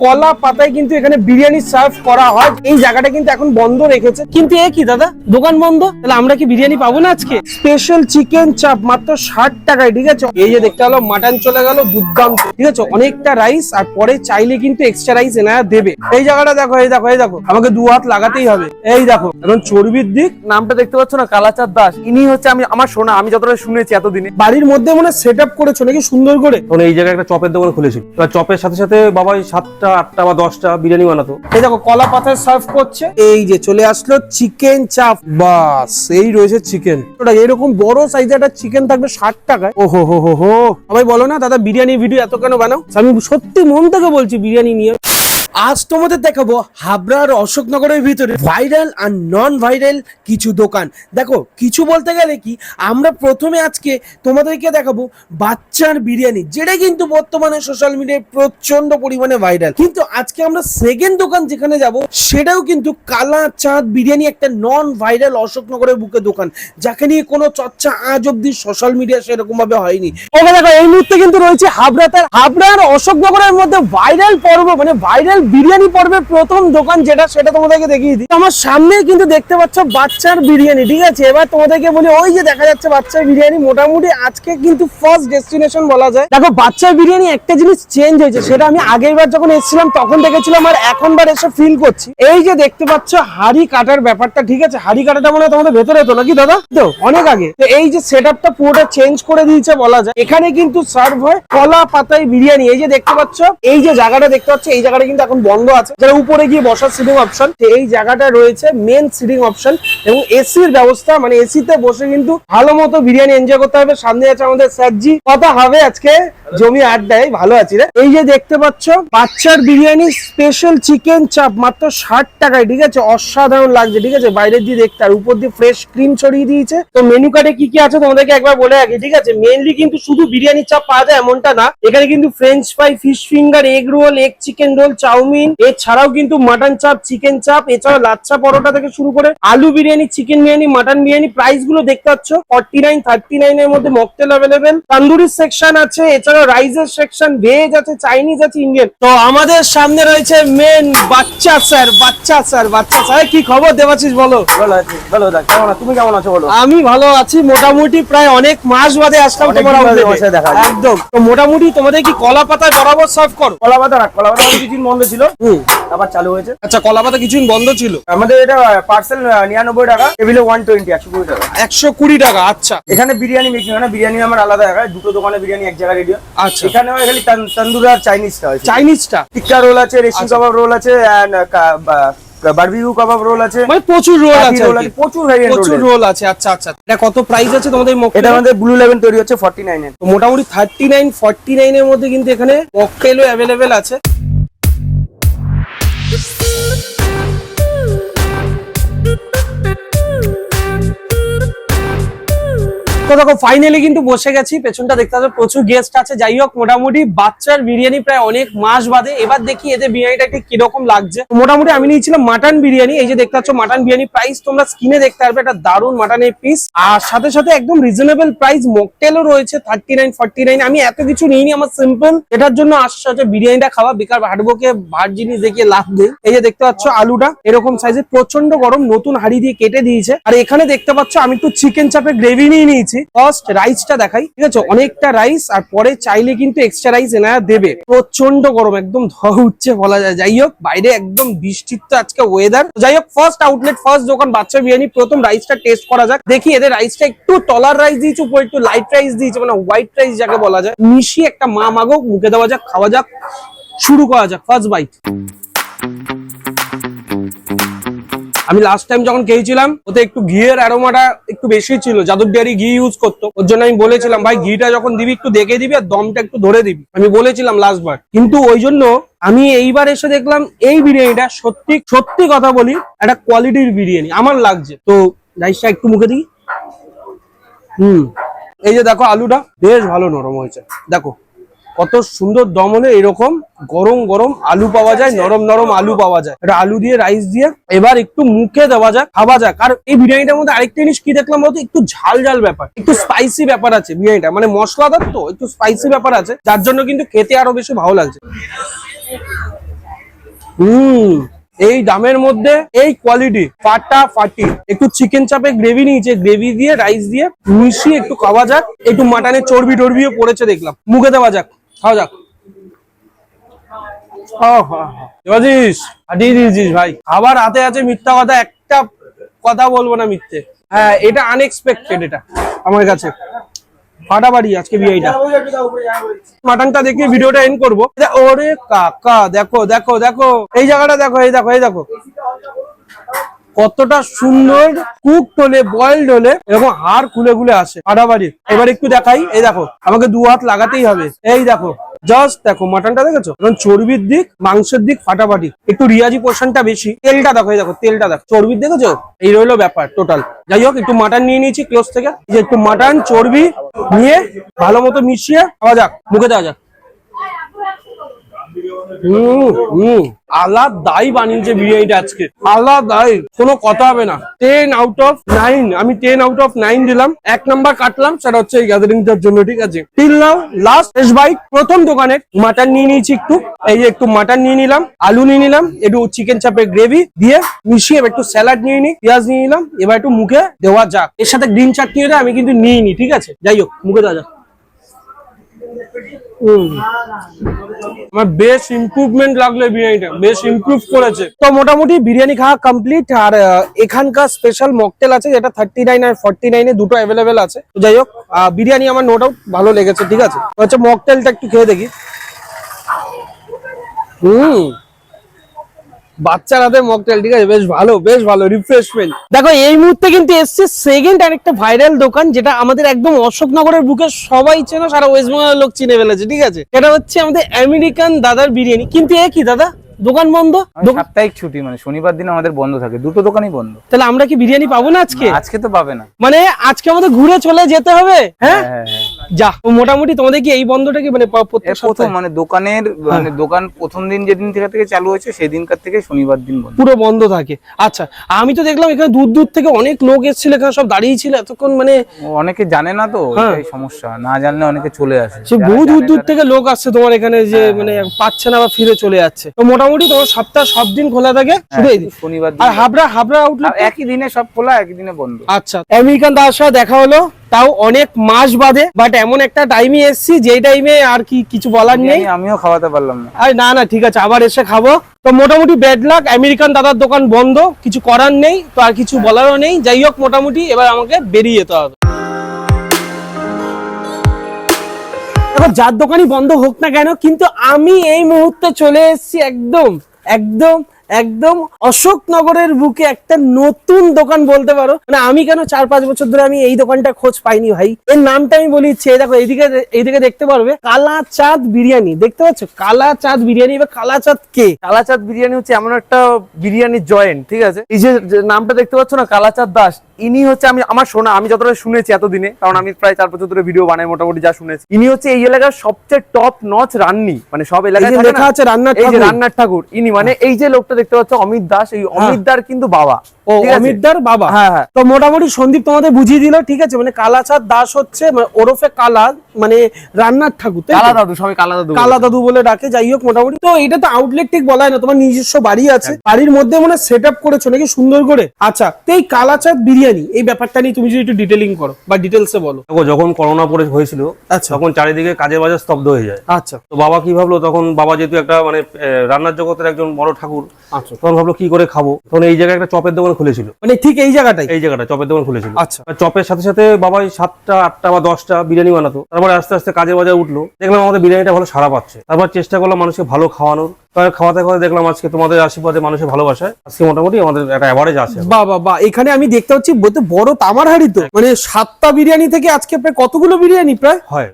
কলা পাতায় কিন্তু এখানে বিরিয়ানি সার্ভ করা হয়। এই জায়গাটা কিন্তু এখন বন্ধ রেখেছে। কিন্তু এ কি দাদা? দোকান বন্ধ? তাহলে আমরা কি বিরিয়ানি পাবো না আজকে? স্পেশাল চিকেন চাপ মাত্র ষাট টাকায় ঠিক আছে? এই যে দেখতে হলো মাটন চলে গেল দুর্দান্ত ঠিক আছে? অনেকটা রাইস আর পরে চাইলে কিন্তু এক্সট্রা রাইস এনারা দেবে। এই জায়গাটা দেখো এই দেখো এই দেখো আমাকে দু হাত লাগাতেই হবে। এই দেখো এখন চর্বির দিক। নামটা দেখতে পাচ্ছ না? কালাচাঁদ দাস। ইনি হচ্ছে আমি আমার শোনা আমি যতটা শুনেছি এতদিনে। বাড়ির মধ্যে মনে সেট আপ করেছ নাকি সুন্দর করে? এই জায়গায় একটা চপের দোকান এবার চপের সাথে সাথে বাবা ওই সাতটা আটটা বা দশটা বিরিয়ানি বানাতো। এই দেখো কলা পাতায় সার্ভ করছে। এই যে চলে আসলো চিকেন চাপ বাস এই রয়েছে চিকেন ওটা এরকম বড় সাইজের একটা চিকেন থাকবে ষাট টাকায়। ও হো হো হো। হো সবাই বলো না দাদা বিরিয়ানি ভিডিও এত কেন বানাও? আমি সত্যি মন থেকে বলছি বিরিয়ানি নিয়ে। আজ তোমাদের দেখাবো হাবড়ার অশোকনগরের ভিতরে ভাইরাল আর নন ভাইরাল কিছু দোকান। দেখো, কিছু বলতে গেলে কি, আমরা প্রথমে আজকে তোমাদেরকে দেখাবো বাচ্চার বিরিয়ানি, যেটা কিন্তু বর্তমানে সোশ্যাল মিডিয়ায় প্রচণ্ড পরিমাণে ভাইরাল কিন্তু আজকে আমরা সেকেন্ড দোকান যেখানে যাব, সেটাও কিন্তু কালা চাঁদ বিরিয়ানি একটা নন ভাইরাল অশোকনগরের বুকে দোকান, যাকে নিয়ে কোনো চর্চা আজ অব্দি সোশ্যাল মিডিয়া সেরকম ভাবে হয়নি দেখো, এই মুহূর্তে কিন্তু রয়েছে হাবড়া তার হাবড়ার অশোকনগরের মধ্যে ভাইরাল পর্ব মানে ভাইরাল বিরিয়ানি পর্বের প্রথম দোকান যেটা, সেটা তোমাদেরকে দেখিয়ে দিই। আমার সামনে কিন্তু দেখতে পাচ্ছ বাচ্চার বিরিয়ানি, ঠিক আছে? এবার তোমাদেরকে বলি, ওই যে দেখা যাচ্ছে বাচ্চার বিরিয়ানি, মোটামুটি আজকে কিন্তু ফার্স্ট ডেস্টিনেশন বলা যায়। দেখো, বাচ্চার বিরিয়ানি একটা জিনিস চেঞ্জ হয়েছে, সেটা আমি আগের বার যখন এসেছিলাম, তখন দেখেছিলাম আর এখনবার এসে ফিল করছি। এই যে দেখতে পাচ্ছ হাড়ি কাটার ব্যাপারটা, ঠিক আছে? হাড়ি কাটাটা মনে হয় তোমাদের ভেতরে তো নাকি, দাদা? তো, অনেক আগে। তো এই যে সেট আপটা পুরোটা চেঞ্জ করে দিয়েছে বলা যায়। এখানে কিন্তু সার্ভ হয় কলা পাতায় বিরিয়ানি। এই যে দেখতে পাচ্ছ, এই যে জায়গাটা দেখতে পাচ্ছ, এই জায়গাটা কিন্তু এখন বন্ধ আছে। যারা উপরে গিয়ে বসার সিটিং অপশন এই জায়গাটা রয়েছে মেন সিটিং অপশন এবং এসির ব্যবস্থা মানে এসিতে বসে কিন্তু ভালো মতো বিরিয়ানি এনজয় করতে হবে। সামনে আছে আমাদের স্যারজি। কথা হবে আজকে জমি আড্ডায়। ভালো আছি রে। এই যে দেখতে পাচ্ছ, বাচ্চার বিরিয়ানি স্পেশাল চিকেন চাপ মাত্র ষাট টাকায়, ঠিক আছে? অসাধারণ লাগছে, ঠিক আছে? বাইরের দিয়ে দেখতে, আর উপর দিয়ে ফ্রেশ ক্রিম ছড়িয়ে দিয়েছে। তো মেনু কার্ডে কি কি আছে তোমাদেরকে একবার বলে রাখি, ঠিক আছে? মেনলি কিন্তু শুধু বিরিয়ানি চাপ পাওয়া যায় এমনটা না। এখানে কিন্তু French fry fish finger egg roll egg chicken roll chowmein এছাড়াও কিন্তু মাটন চাপ চিকেন চাপ এছাড়াও লাচ্ছা পরোটা থেকে শুরু করে আলু বিরিয়ানি চিকেন বিরিয়ানি মাটন বিরিয়ানি প্রাইসগুলো দেখতে পাচ্ছ ফর্টি নাইন থার্টি নাইন এর মধ্যে মকটেল অ্যাভেলেবেল তান্দুরি সেকশন আছে এছাড়াও রাইসের সেকশন ভেজ আছে চাইনিজ আছে ইন্ডিয়ান তো আমাদের সামনে রয়েছে মেন বাচ্চা স্যার বাচ্চা স্যার বাচ্চা স্যার কি খবর দেবাছিস বলো। ভালো আছি ভালো থাক কেমন? তুমি কেমন আছো বলো? আমি ভালো আছি। মোটামুটি প্রায় অনেক মাস বাদে আসলাম তোমার। একদম। তো মোটামুটি তোমাদের কি কলা পাতায় বরাবর সার্ভ করো? কলা পাতা না কলা পাতা কিছুদিন বন্ধ ছিল। আবার চালু হয়েছে। আচ্ছা কলা পাতা কিছুদিন বন্ধ ছিল? আমাদের এটা পার্সেল নিরানব্বই টাকা টেবিলে ওয়ান টোয়েন্টি একশো কুড়ি টাকা। একশো কুড়ি টাকা আচ্ছা। এখানে বিরিয়ানি মেকিং হয় না বিরিয়ানি আমার আলাদা জায়গায় দুটো দোকানে বিরিয়ানি এক জায়গায় রেডিও আচ্ছা। এখানে হয় খালি তান- তন্দুর আর চাইনিজটা হয়। চাইনিজটা টিক্কা রোল আছে রেশমি আচ্ছা। কাবাব রোল আছে অ্যান্ড বারবিকিউ কাবাব রোল আছে। মানে প্রচুর রোল আছে। প্রচুর ভ্যারিয়েন্ট প্রচুর রোল আছে আচ্ছা আচ্ছা। এটা কত প্রাইস আছে তোমাদের এটা আমাদের ব্লু লেভেন তৈরি হচ্ছে ফর্টি নাইনের তো মোটামুটি থার্টি নাইন ফর্টি নাইন এর মধ্যে কিন্তু এখানে মকটেলও অ্যাভেলেবেল আছে। Thank you. তো দেখো ফাইনালি কিন্তু বসে গেছি। পেছনটা দেখতে পাচ্ছ, প্রচুর গেস্ট আছে। যাই হোক, মোটামুটি বাচ্চার বিরিয়ানি প্রায় অনেক মাস বাদে। এবার দেখি এদের বিরিয়ানিটা ঠিক কীরকম লাগছে। মোটামুটি আমি নিয়েছিলাম মাটন বিরিয়ানি। এই যে দেখতে পাচ্ছ মাটন বিরিয়ানি প্রাইস তোমরা স্ক্রিনে দেখতে পারবে একটা দারুণ মাটনের পিস আর সাথে সাথে একদম রিজনেবল প্রাইস মকটেলও রয়েছে থার্টি নাইন ফর্টি নাইন আমি এত কিছু নিইনি, আমার সিম্পল এটার জন্য আসছে হচ্ছে বিরিয়ানিটা খাওয়া। বেকার হাঁটবোকে ভাট জিনিস দেখিয়ে লাভ নেই। এই যে দেখতে পাচ্ছ, আলুটা এরকম সাইজের প্রচণ্ড গরম, নতুন হাড়ি দিয়ে কেটে দিয়েছে। আর এখানে দেখতে পাচ্ছ, আমি একটু চিকেন চাপের গ্রেভি নিয়ে নিয়েছি। ফার্স্ট রাইসটা দেখাই, ঠিক আছে? অনেকটা রাইস আর পরে চাইলে কিন্তু এক্সট্রা রাইস এনারা দেবে। প্রচণ্ড গরম, একদম ধোয়া উঠছে বলা যায়। যাই হোক, বাইরে একদম বৃষ্টির তো আজকে ওয়েদার যাই হোক ফার্স্ট আউটলেট ফার্স্ট দোকান বাচ্চা বিরিয়ানি। প্রথম রাইসটা টেস্ট করা যাক। দেখি এদের রাইসটা একটু টলার রাইস দিয়েছে, উপরে একটু লাইট রাইস দিয়েছে মানে হোয়াইট রাইস যাকে বলা যায়। মিশিয়ে একটা মা মাগো, মুখে দেওয়া যাক, খাওয়া যাক, শুরু করা যাক ফার্স্ট বাইট আমি লাস্ট টাইম যখন খেয়েছিলাম, ওতে একটু ঘিয়ের অ্যারোমাটা একটু বেশি ছিল জাদুর ডেয়ারি ঘি ইউজ করতো। ওর জন্য আমি বলেছিলাম, ভাই, ঘিটা যখন দিবি একটু দেখে দিবি আর দমটা একটু ধরে দিবি। আমি বলেছিলাম লাস্ট বার। কিন্তু ওই জন্য আমি এইবার এসে দেখলাম, এই বিরিয়ানিটা সত্যি সত্যি কথা বলি, একটা কোয়ালিটির বিরিয়ানি, আমার লাগছে। তো রাইসটা একটু মুখে দিই। হুম। এই যে দেখো আলুটা, বেশ ভালো নরম হয়েছে। দেখো। কত সুন্দর দমনে এরকম গরম গরম আলু পাওয়া যায়, নরম নরম আলু পাওয়া যায়। এটা আলু দিয়ে রাইস দিয়ে। এবার একটু মুখে দেওয়া যাক, খাওয়া যাক। আর এই বিরিয়ানিটার মধ্যে আরেকটা জিনিস কি দেখলাম বলতো? একটু ঝাল ঝাল ব্যাপার, একটু স্পাইসি ব্যাপার আছে বিরিয়ানিটা। মানে মশলাদার তো, একটু স্পাইসি ব্যাপার আছে। যার জন্য কিন্তু খেতে আরও বেশি ভালো লাগছে। হুম, এই দামের মধ্যে এই কোয়ালিটি ফাটা ফাটি একটু চিকেন চাপে গ্রেভি নিয়েছে গ্রেভি দিয়ে রাইস দিয়ে। মিশিয়ে একটু খাওয়া যাক। একটু মাটনের চর্বি টর্বিও পড়েছে দেখলাম। মুখে দেওয়া যাক। খাওয়া যাক। দেবাজিস হাঁটিয়ে দিয়েছিস ভাই। খাবার হাতে আছে মিথ্যা কথা একটা কথা বলব না মিথ্যে। হ্যাঁ এটা আনএক্সপেক্টেড এটা আমার কাছে। ফাটাফাটি আজকে বিয়েটা। মাটনটা দেখে ভিডিওটা এন্ড করব। ওরে কাকা দেখো দেখো দেখো। এই জায়গাটা দেখো এই দেখো এই দেখো। কতটা সুন্দর কুক হলে বয়েলড হলে এরকম হাড় খুলে খুলে আসে ফাটাফাটি এবার একটু দেখাই, এই দেখো, আমাকে দু হাত লাগাতেই হবে। এই দেখো জাস্ট দেখো মাটনটা দেখেছ? এখন চর্বির দিক, মাংসের দিক, ফাটাফাটি। একটু রিয়াজি পোর্শনটা বেশি। তেলটা দেখো, এই দেখো, তেলটা দেখো। চর্বির দেখেছ? এই রইল ব্যাপার টোটাল যাই হোক, একটু মাটন নিয়ে নিয়েছি ক্লোজ থেকে। একটু মাটন চর্বি নিয়ে ভালো মতো মিশিয়ে খাওয়া যাক, মুখে দেওয়া যাক। আলাদাই বানিয়েছে বিরিয়ানিটা আজকে। আলাদাই, কোনো কথা হবে না। টেন আউট অফ নাইন আমি টেন আউট অফ নাইন দিলাম। এক নাম্বার কাটলাম, সেটা হচ্ছে এই গ্যাদারিংটার জন্য, ঠিক আছে? লাস্ট শেষ বাইট প্রথম দোকানে মাটন নিয়ে নিয়েছি একটু। এই যে একটু মাটন নিয়ে নিলাম, আলু নিয়ে নিলাম, একটু চিকেন চাপের গ্রেভি দিয়ে মিশিয়ে একটু স্যালাড নিয়ে নিই, পেঁয়াজ নিয়ে নিলাম, এবার একটু মুখে দেওয়া যাক। এর সাথে গ্রিন চাটনি হলে আমি কিন্তু নিইনি, ঠিক আছে? যাই হোক, মুখে দেওয়া যাক। আমার বেশ লাগল বিরিয়ানিটা, বেশ করেছে। তো মোটামুটি বিরিয়ানি খাওয়া কমপ্লিট আর এখানকার স্পেশাল মকটেল আছে থার্টি নাইন আর দুটো অ্যাভেলেবেল আছে। যাই হোক বিরিয়ানি আমার ভালো লেগেছে, ঠিক আছে? মকটেলটা একটু খেয়ে দেখি। হুম। বাচ্চার হাতে মকটেল ঠিক আছে? বেশ ভালো বেশ ভালো রিফ্রেশমেন্ট দেখো এই মুহূর্তে কিন্তু এসছে সেকেন্ড আর একটা ভাইরাল দোকান যেটা আমাদের একদম অশোকনগরের বুকে সবাই চেনে সারা ওয়েস্ট বেঙ্গলের লোক চিনে ফেলেছে ঠিক আছে? এটা হচ্ছে আমাদের আমেরিকান দাদার বিরিয়ানি। কিন্তু এ কি দাদা? দোকান বন্ধ? সাপ্তাহিক ছুটি মানে শনিবার দিন আমাদের বন্ধ থাকে। দুটো দোকানই বন্ধ। তাহলে আমরা কি বিরিয়ানি পাবো না আজকে? আজকে তো পাবে না। মানে আজকে আমাদের ঘুরে চলে যেতে হবে হ্যাঁ হ্যাঁ, হ্যাঁ। যা মোটামুটি তোমাদের কি এই বন্ধটা কি মানে প্রথম মানে দোকানের মানে দোকান প্রথম দিন যেদিন থেকে থেকে চালু হয়েছে সেই দিনকার থেকে শনিবার দিন বন্ধ। পুরো বন্ধ থাকে। আচ্ছা আমি তো দেখলাম এখানে দূর দূর থেকে অনেক লোক এসেছিল এখানে সব দাঁড়িয়ে ছিল এতক্ষণ মানে অনেকে জানে না তো হ্যাঁ। সমস্যা। না জানলে অনেকে চলে আসে। সে বহু দূর দূর থেকে লোক আসছে তোমার এখানে যে মানে পাচ্ছে না বা ফিরে চলে যাচ্ছে। তো মোটামুটি তোমার সপ্তাহ সব দিন খোলা থাকে শুধু। হ্যাঁ, শনিবার আর হাবড়া হাবড়া আউটলেট একই দিনে সব খোলা একই দিনে বন্ধ। আচ্ছা আমেরিকান দার সাথে দেখা হলো। তাও অনেক মাস বাদে বাট এমন একটা টাইমে এসেছি যেই টাইমে আর কি কিছু বলার নেই। আমিও খাওয়াতে পারলাম না। আরে না না ঠিক আছে আবার এসে খাব। তো মোটামুটি ব্যাড লাক আমেরিকান দাদার দোকান বন্ধ কিছু করার নেই তো আর কিছু বলারও নেই। যাই হোক মোটামুটি এবার আমাকে বেরিয়ে যেতে হবে। দেখো যার দোকানই বন্ধ হোক না কেন কিন্তু আমি এই মুহূর্তে চলে এসেছি একদম একদম একদম অশোকনগরের বুকে একটা নতুন দোকান বলতে পারো। মানে আমি কেন চার পাঁচ বছর ধরে আমি এই দোকানটা খোঁজ পাইনি ভাই? এর নামটা আমি বলি ইচ্ছে দেখো এইদিকে এইদিকে দেখতে পারবে কালা চাঁদ বিরিয়ানি। দেখতে পাচ্ছ? কালা চাঁদ বিরিয়ানি বা কালা চাঁদ কে? কালাচাঁদ বিরিয়ানি হচ্ছে এমন একটা বিরিয়ানির জয়েন্ট ঠিক আছে? এই যে নামটা দেখতে পাচ্ছ না কালাচাঁদ দাস ইনি হচ্ছে আমি আমার শোনা আমি যতটা শুনেছি এতদিনে কারণ আমি প্রায় চার বছর ধরে ভিডিও বানাই মোটামুটি যা শুনেছি ইনি হচ্ছে এই এলাকার সবচেয়ে টপ নচ রান্নি মানে সব এলাকায় লেখা? আছে রান্নার এই যে রান্নার ঠাকুর ইনি মানে এই যে লোকটা দেখতে পাচ্ছ অমিত দাস এই অমিত দার কিন্তু বাবা। ও অমিত দার বাবা? হ্যাঁ হ্যাঁ। তো মোটামুটি সন্দীপ তোমাদের বুঝিয়ে দিল ঠিক আছে? মানে কালাচাঁদ দাস হচ্ছে মানে ওরফে কালা মানে রান্নার ঠাকুর কালা দাদু সবাই কালা দাদু বলে। কালা দাদু বলে ডাকে যাই হোক মোটামুটি। তো এটা তো আউটলেট ঠিক বলা হয় না তোমার নিজস্ব বাড়ি আছে। বাড়ির মধ্যে মানে সেট আপ করেছ নাকি? সুন্দর করে। আচ্ছা তো এই কালাচাঁদ বিরিয়ানি এই ব্যাপারটা নিয়ে তুমি যদি একটু ডিটেলিং করো বা ডিটেলসে বলো। দেখো যখন করোনা পরে হয়েছিল আচ্ছা। তখন চারিদিকে কাজের বাজার স্তব্ধ হয়ে যায়। আচ্ছা। তো বাবা কি ভাবলো? তখন বাবা যেহেতু একটা মানে রান্নার জগতের একজন বড় ঠাকুর আচ্ছা। তখন ভাবলো কি করে খাব? তখন এই জায়গায় একটা চপের দোকান খুলেছিল। মানে ঠিক এই জায়গাটাই? এই জায়গাটা চপের দোকান খুলেছিল। আচ্ছা। চপের সাথে সাথে বাবাই সাতটা আটটা বা দশটা বিরিয়ানি বানাতো। তারপরে আস্তে আস্তে কাজে বাজার উঠল দেখলাম আমাদের বিরিয়ানিটা ভালো সারা পাচ্ছে। তারপর চেষ্টা করলাম মানুষকে ভালো খাওয়ানোর। তার খাওয়াতে খাওয়াতে দেখলাম আজকে তোমাদের আশীর্বাদে মানুষের ভালোবাসায় আজকে মোটামুটি আমাদের একটা অ্যাভারেজ আছে। বা বা বা এখানে আমি দেখতে পাচ্ছি বলতে বড় তামার হাড়ি তো মানে সাতটা বিরিয়ানি থেকে আজকে প্রায় কতগুলো বিরিয়ানি প্রায়? হয়।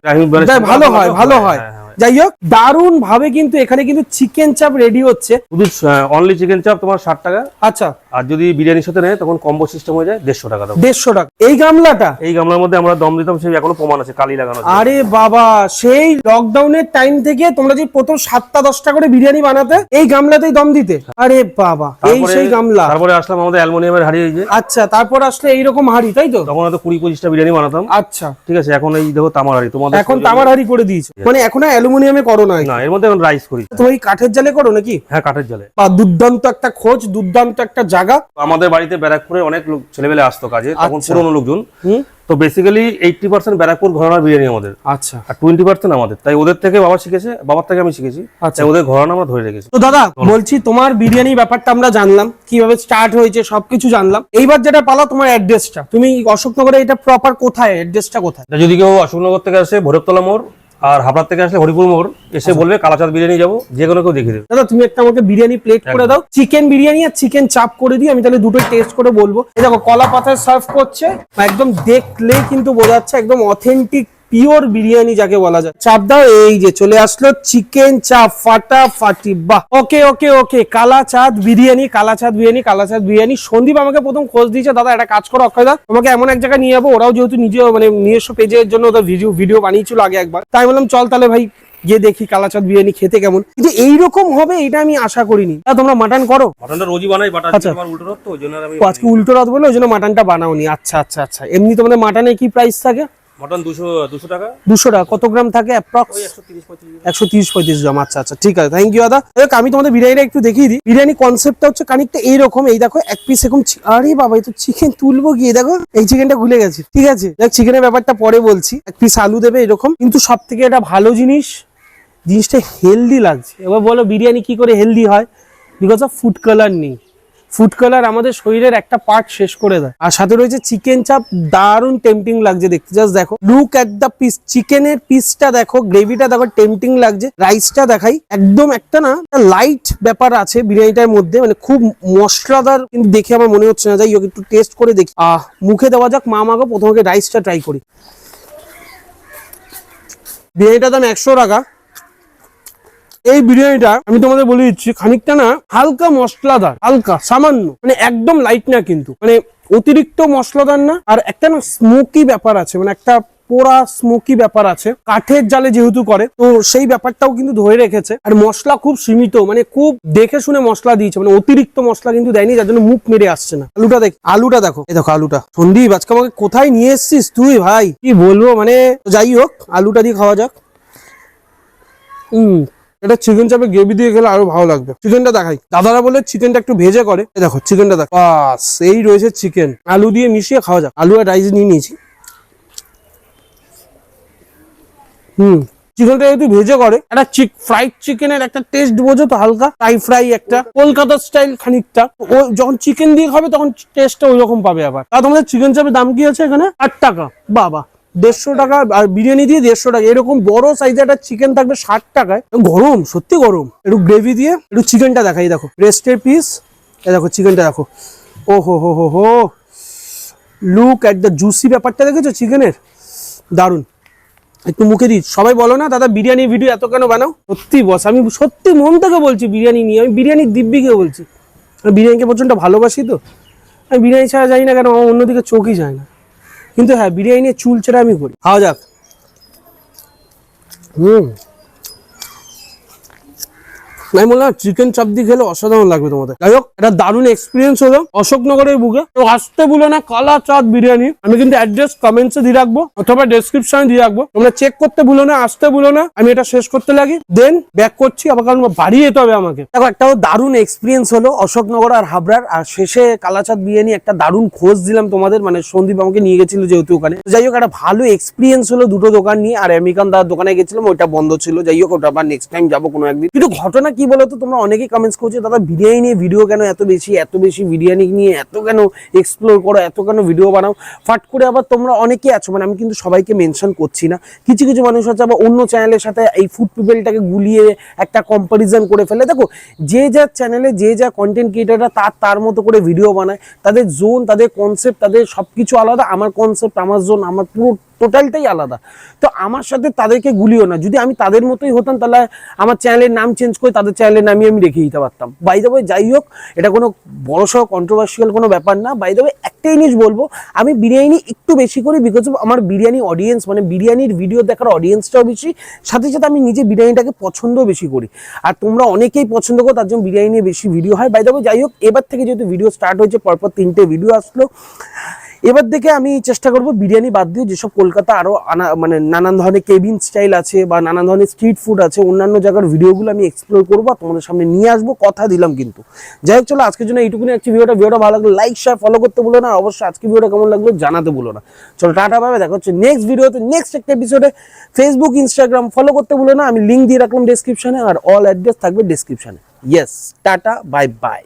ভালো হয় ভালো হয় হ্যাঁ, হ্যাঁ, হ্যাঁ। যাই হোক দারুণ ভাবে কিন্তু এখানে কিন্তু চিকেন চাপ রেডি হচ্ছে। শুধু অনলি চিকেন চাপ তোমার ষাট টাকা। আচ্ছা। আর যদি বিরিয়ানির সাথে নেয় তখন কম্বো সিস্টেম হয়ে যায় দেড়শো টাকা দেড়শো টাকা। এই গামলাটা? এই গামলার মধ্যে আমরা দম দিতাম সেই এখনও প্রমাণ আছে কালি লাগানো আরে বাবা সেই লকডাউনের টাইম থেকে তোমরা যে প্রথম সাতটা দশটা করে বিরিয়ানি বানাতে এই গামলাতেই দম দিতে। আরে বাবা এই সেই গামলা। তারপরে আসলাম আমাদের অ্যালমোনিয়ামের হাড়ি এই যে। আচ্ছা তারপর আসলে এইরকম হাড়ি তাই তো? তখন হয়তো কুড়ি পঁচিশটা বিরিয়ানি বানাতাম। আচ্ছা। ঠিক আছে এখন এই দেখো তামার হাড়ি তোমাদের এখন তামার হাড়ি করে দিয়েছে। মানে এখন অ্যালুমিনিয়ামে করো না না এর মধ্যে এখন রাইস করি। তুমি কাঠের জালে করো নাকি? হ্যাঁ কাঠের জালে। বা দুর্দান্ত একটা খোঁজ দুর্দান্ত একটা জায়গা। আমাদের বাড়িতে ব্যারাকপুরে অনেক লোক ছেলেবেলে আসতো কাজে তখন আচ্ছা। পুরোনো লোকজন। তো বেসিক্যালি এইটটি পার্সেন্ট ব্যারাকপুর ঘরানার বিরিয়ানি আমাদের। আচ্ছা। আর টোয়েন্টি পার্সেন্ট আমাদের। তাই ওদের থেকে বাবা শিখেছে বাবার থেকে আমি শিখেছি। আচ্ছা। ওদের ঘরানা আমরা ধরে রেখেছি। তো দাদা বলছি তোমার বিরিয়ানি ব্যাপারটা আমরা জানলাম কীভাবে স্টার্ট হয়েছে সবকিছু জানলাম। এইবার যেটা পালা তোমার অ্যাড্রেসটা তুমি অশোকনগরে এটা প্রপার কোথায়? অ্যাড্রেসটা কোথায়? যদি কেউ অশোকনগর থেকে আসে ভৈরবতলা মোড় আর হাবড়ার থেকে আসলে হরিপুর মোড় এসে আচ্ছা। বলবে কালাচাঁদ বিরিয়ানি যাব যে কোনো কেউ দেখে দেবে। দাদা তুমি একটা আমাকে বিরিয়ানি প্লেট করে দাও। চিকেন বিরিয়ানি আর চিকেন চাপ করে দিই আমি তাহলে দুটো টেস্ট করে বলব। দেখো কলা পাতায় সার্ভ করছে একদম দেখলে কিন্তু বোঝা যাচ্ছে একদম অথেন্টিক পিওর বিরিয়ানি যাকে বলা যায়। চাপ দাও এই যে চলে আসলো চিকেন চাপ ফাটাফাটি বাহ। ওকে ওকে ওকে কালা চাঁদ বিরিয়ানি কালা চাঁদ বিরিয়ানি কালা চাঁদ বিরিয়ানি। সন্দীপ আমাকে প্রথম খোঁজ দিয়েছে দাদা একটা কাজ করো অক্ষয় দা তোমাকে এমন এক জায়গায় নিয়ে যাব ওরাও যেহেতু নিজে মানে নিজস্ব পেজের জন্য ওদের ভিডিও ভিডিও বানিয়েছিল আগে একবার। তাই বললাম চল তাহলে ভাই গিয়ে দেখি কালাচাঁদ বিরিয়ানি খেতে কেমন। কিন্তু এইরকম হবে এটা আমি আশা করিনি। তোমরা মাটন করো। মাটনটা রোজই বানাই বাট আচ্ছা। আজকে আমার উল্টো রথ তো ওই জন্য আর আমি ও, আজকে উল্টো রাত বলে ওই জন্য মাটনটা বানাওনি। আচ্ছা আচ্ছা আচ্ছা। এমনি তোমাদের মাটনে কি প্রাইস থাকে? মটন টাকা? কত গ্রাম থাকে অ্যাপ্রক্স গ্রাম। আচ্ছা আচ্ছা ঠিক আছে। থ্যাংক ইউ দাদা। দেখ আমি তোমাদের বিরিয়ানিটা একটু দেখিয়ে দিই। বিরিয়ানি কনসেপ্টটা হচ্ছে খানিকটা এইরকম। এই দেখো এক পিস এরকম আরে বাবা এই তো চিকেন তুলবো গিয়ে দেখো এই চিকেনটা ভুলে গেছি। ঠিক আছে? দেখ চিকেনের ব্যাপারটা পরে বলছি। এক পিস আলু দেবে এরকম। কিন্তু সব থেকে এটা ভালো জিনিস জিনিসটা হেলদি লাগছে। এবার বলো বিরিয়ানি কি করে হেলদি হয়? বিকজ অফ ফুড কালার নেই। ফুড কালার আমাদের শরীরের একটা পার্ট শেষ করে দেয়। আর সাথে রয়েছে চিকেন চাপ দারুণ টেম্পটিং লাগছে দেখতে। জাস্ট দেখো লুক এট দ্য পিস চিকেনের পিসটা দেখো গ্রেভিটা দেখো টেম্পটিং লাগছে। রাইসটা দেখাই, একদম একটা না লাইট ব্যাপার আছে বিরিয়ানিটার মধ্যে মানে খুব মশলাদার, কিন্তু দেখে আমার মনে হচ্ছে না। যাই হোক, একটু টেস্ট করে দেখি। আহ, মুখে দেওয়া যাক, মা আমাকে প্রথমে রাইসটা ট্রাই করি। বিরিয়ানিটার দাম একশো টাকা। এই বিরিয়ানিটা আমি তোমাদের বলে দিচ্ছি, খানিকটা না হালকা মশলাদার, হালকা, সামান্য মানে একদম লাইট না কিন্তু মানে অতিরিক্ত মশলাদার না, আর একটা না স্মোকি ব্যাপার আছে মানে একটা পোড়া স্মোকি ব্যাপার আছে, কাঠের জালে যেহেতু করে, তো সেই ব্যাপারটাও কিন্তু ধরে রেখেছে, আর মশলা খুব সীমিত মানে খুব দেখে শুনে মশলা দিয়েছে মানে অতিরিক্ত মশলা কিন্তু দেয়নি, যার জন্য মুখ মেরে আসছে না। আলুটা দেখ, আলুটা দেখো, এই দেখো আলুটা। সন্দীপ, আজকে আমাকে কোথায় নিয়ে এসছিস তুই ভাই? কি বলব মানে যাই হোক, আলুটা দিয়ে খাওয়া যাক। হুম এটা চিকেন চাপে গ্রেভি দিয়ে খেলে আরও ভালো লাগবে। চিকেনটা দেখাই। দাদারা বলে চিকেনটা একটু ভেজে করে। দেখো চিকেনটা দেখো বাস, এই রয়েছে চিকেন আলু দিয়ে মিশিয়ে খাওয়া যাক। আলু আর রাইস নিয়ে নিয়েছি। হুম চিকেনটা যেহেতু ভেজে করে, একটা চিক ফ্রাইড চিকেনের একটা টেস্ট বোঝো তো হালকা। ফ্রাই ফ্রাই একটা। কলকাতা স্টাইল খানিকটা। ও যখন চিকেন দিয়ে খাবে, তখন টেস্টটা ওই রকম পাবে আবার। আর তোমাদের চিকেন চাপের দাম কি আছে এখানে? আট টাকা। বাবা। দেড়শো টাকা আর বিরিয়ানি দিয়ে দেড়শো টাকা। এরকম বড় সাইজের একটা চিকেন থাকবে ষাট টাকায়। গরম, সত্যি গরম। একটু গ্রেভি দিয়ে একটু চিকেনটা দেখাই, দেখো। রেস্টের পিস দেখো চিকেনটা দেখো। ও হো হো হো হো। লুক অ্যাট দ্য জুসি ব্যাপারটা দেখেছ চিকেনের দারুণ একটু মুখে দিই। সবাই বলো না, দাদা বিরিয়ানি ভিডিও এত কেন বানাও? সত্যি বস আমি সত্যি মন থেকে বলছি বিরিয়ানি নিয়ে। আমি বিরিয়ানির দিব্যিকে বলছি। বিরিয়ানিকে প্রচণ্ড ভালোবাসি তো। আমি বিরিয়ানি ছাড়া যাই না কেন আমার অন্যদিকে চোখই যায় না। কিন্তু হ্যাঁ বিরিয়ানি নিয়ে চুল ছেড়ে আমি করি। খাওয়া যাক। হুম। আমি বললাম চিকেন চাপ দিয়ে খেলে অসাধারণ লাগবে তোমাদের। যাই হোক, এটা দারুণ এক্সপিরিয়েন্স হলো অশোকনগরের বুকে। তো আসতে ভুলো না, কালা চাঁদ বিরিয়ানি। আমি কিন্তু অ্যাড্রেস কমেন্টসে দিয়ে রাখব, অথবা ডেসক্রিপশনে দিয়ে রাখব। তোমরা চেক করতে ভুলো না, আসতে ভুলো না, আমি এটা শেষ করতে লাগি। দেন ব্যাক করছি, আবার কারণ বাড়ি যেতে হবে আমাকে। দেখো, একটা দারুণ এক্সপিরিয়েন্স হলো অশোকনগর আর হাবড়ার, আর শেষে কালাচাঁদ বিরিয়ানি, একটা দারুণ খোঁজ দিলাম তোমাদের। মানে সন্দীপ আমাকে নিয়ে গেছিল যেহেতু ওখানে। যাই হোক, একটা ভালো এক্সপিরিয়েন্স হলো দুটো দোকান নিয়ে, আর আমেরিকান দার দোকানে গেছিলাম, ওইটা বন্ধ ছিল। যাই হোক, ওটা আবার নেক্সট টাইম যাব কোনো একদিন। কিন্তু ঘটনা কি বলতো, তোমরা অনেকেই কমেন্টস করছ, দাদা, বিরিয়ানি নিয়ে ভিডিও কেন এত বেশি এত বেশি বিরিয়ানি নিয়ে এত কেন এক্সপ্লোর করো, এত কেন ভিডিও বানাও? ফাট করে আবার তোমরা অনেকে আছো মানে আমি কিন্তু সবাইকে মেনশন করছি না। কিছু কিছু মানুষ আছে আবার অন্য চ্যানেলের সাথে এই ফুড পিপলটাকে গুলিয়ে একটা কম্পারিজন করে ফেলে। দেখো, যে যার চ্যানেলে যে যা কন্টেন্ট ক্রিয়েটাররা তার তার মতো করে ভিডিও বানায়, তাদের জোন তাদের কনসেপ্ট তাদের সবকিছু আলাদা। আমার কনসেপ্ট আমার জোন আমার পুরো টোটালটাই আলাদা। তো আমার সাথে তাদেরকে গুলিও না। যদি আমি তাদের মতোই হতাম, তাহলে আমার চ্যানেলের নাম চেঞ্জ করে তাদের চ্যানেলের নামই আমি রেখে দিতে পারতাম। বাই দ্য ওয়ে যাই হোক, এটা কোনো বড়সড় কন্ট্রোভার্সিয়াল কোনো ব্যাপার না। বাই একটাই জিনিস বলব, আমি বিরিয়ানি একটু বেশি করি বিকজ অফ আমার বিরিয়ানি অডিয়েন্স মানে বিরিয়ানির ভিডিও দেখার অডিয়েন্সটাও বেশি। সাথে সাথে আমি নিজে বিরিয়ানিটাকে পছন্দও বেশি করি। আর তোমরা অনেকেই পছন্দ করো, তার জন্য বিরিয়ানি বেশি ভিডিও হয়। বাই দ্য ওয়ে যাই হোক, এবার থেকে যেহেতু ভিডিও স্টার্ট হয়েছে, পরপর তিনটে ভিডিও আসলো। এবার দেখে আমি চেষ্টা করব বিরিয়ানি বাদ দিয়ে যেসব কলকাতা আরও আনা মানে নানান ধরনের কেবিন স্টাইল আছে বা নানান ধরনের স্ট্রিট ফুড আছে, অন্যান্য জায়গার ভিডিওগুলো আমি এক্সপ্লোর করব তোমাদের সামনে নিয়ে আসব, কথা দিলাম কিন্তু। যাই হোক, চলো, আজকের জন্য এইটুকুনি একটি ভিডিওটা। ভিডিওটা ভালো লাগল লাইক শেয়ার ফলো করতে বলো না। অবশ্যই আজকে ভিডিওটা কেমন লাগল জানাতে বলো না। চলো, টাটা ভাবে দেখা হচ্ছে নেক্সট ভিডিওতে নেক্সট একটা এপিসোডে ফেসবুক ইনস্টাগ্রাম ফলো করতে বলো না। আমি লিঙ্ক দিয়ে রাখলাম ডেসক্রিপশনে আর অল অ্যাড্রেস থাকবে ডেসক্রিপশনে ইয়েস টাটা বাই বাই